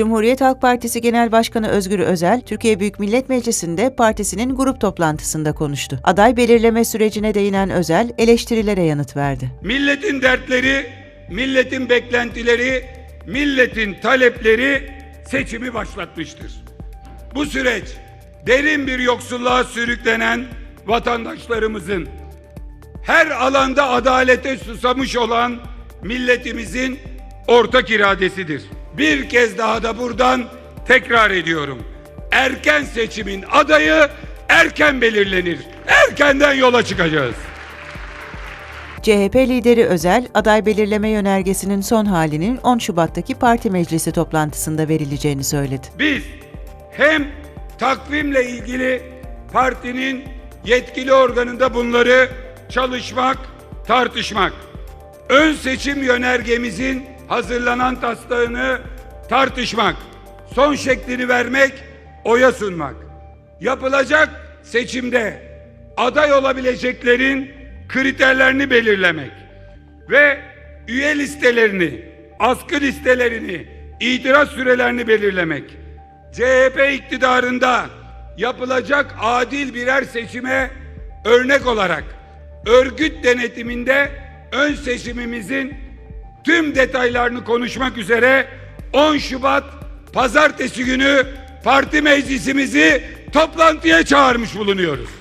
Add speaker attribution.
Speaker 1: Cumhuriyet Halk Partisi Genel Başkanı Özgür Özel, Türkiye Büyük Millet Meclisi'nde partisinin grup toplantısında konuştu. Aday belirleme sürecine değinen Özel, eleştirilere yanıt verdi.
Speaker 2: Milletin dertleri, milletin beklentileri, milletin talepleri seçimi başlatmıştır. Bu süreç derin bir yoksulluğa sürüklenen vatandaşlarımızın her alanda adalete susamış olan milletimizin ortak iradesidir. Bir kez daha da buradan tekrar ediyorum. Erken seçimin adayı erken belirlenir. Erkenden yola çıkacağız.
Speaker 1: CHP lideri Özel, aday belirleme yönergesinin son halinin 10 Şubat'taki parti meclisi toplantısında verileceğini söyledi.
Speaker 2: Biz hem takvimle ilgili partinin yetkili organında bunları çalışmak, tartışmak, ön seçim yönergemizin hazırlanan taslağını tartışmak, son şeklini vermek, oya sunmak. Yapılacak seçimde aday olabileceklerin kriterlerini belirlemek ve üye listelerini, askı listelerini, itiraz sürelerini belirlemek. CHP iktidarında yapılacak adil birer seçime örnek olarak örgüt denetiminde ön seçimimizin tüm detaylarını konuşmak üzere 10 Şubat pazartesi günü parti meclisimizi toplantıya çağırmış bulunuyoruz.